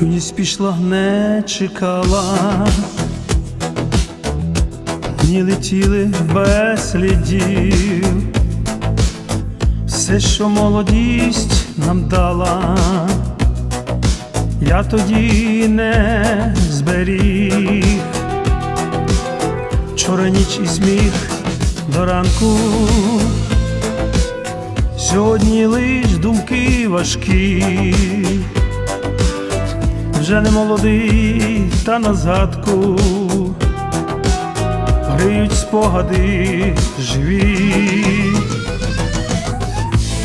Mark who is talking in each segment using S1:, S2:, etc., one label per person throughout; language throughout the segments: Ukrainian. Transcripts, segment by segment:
S1: Юність пішла, не чекала, дні летіли без слідів, все, що молодість нам дала, я тоді не зберіг, вчора ніч і сміх до ранку, сьогодні лиш думки важкі вже не молодий, та на згадку гриють спогади живі.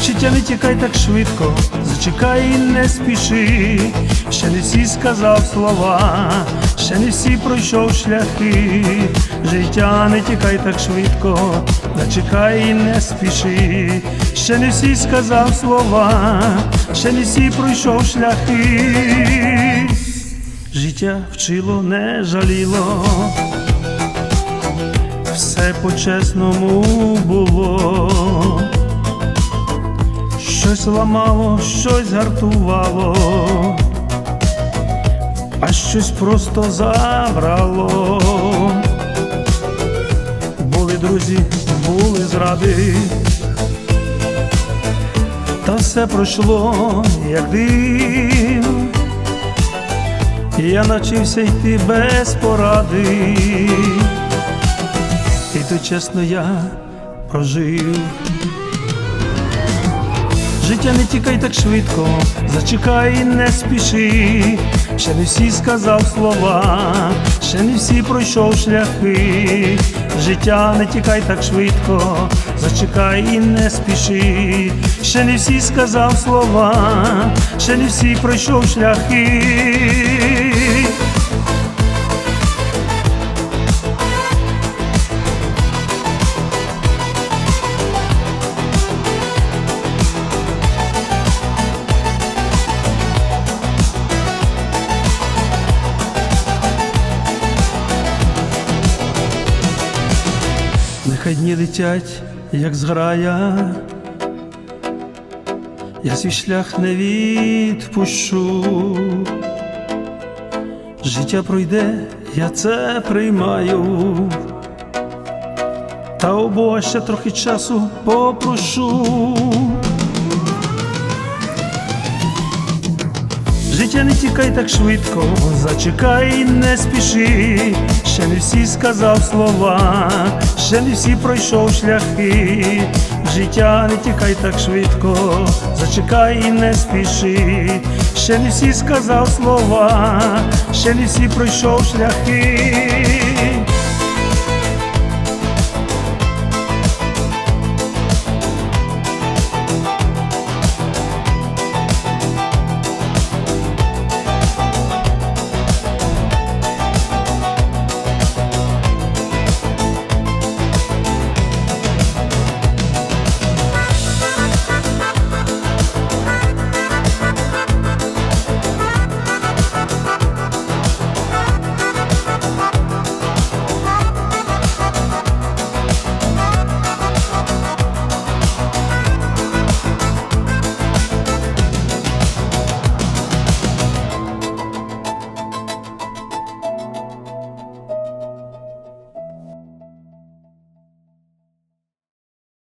S1: Життя не тікай так швидко, зачекай і не спіши, ще не всі сказав слова, ще не всі пройшов шляхи, життя не тікай так швидко, зачекай і не спіши, ще не всі сказав слова, ще не всі пройшов шляхи, життя вчило, не жаліло, все по-чесному було. Щось ламало, щось гартувало, а щось просто забрало. Були друзі, були зради, та все пройшло, як дим. Я навчився йти без поради, і то чесно я прожив. Життя не тікай так швидко, зачекай не спіши, ще не всі сказав слова, ще не всі пройшов шляхи, життя не тікай так швидко, зачекай і не спіши, ще не всі сказав слова, ще не всі пройшов шляхи. Нехай дні летять, як зграя, я свій шлях не відпущу. Життя пройде, я це приймаю, та у Бога ще трохи часу попрошу. Життя не тікай так швидко, зачекай не спіши, ще не всі сказав слова, ще не всі пройшов шляхи, життя не тікай так швидко, зачекай і не спіши, ще не всі сказав слова, ще не всі пройшов шляхи.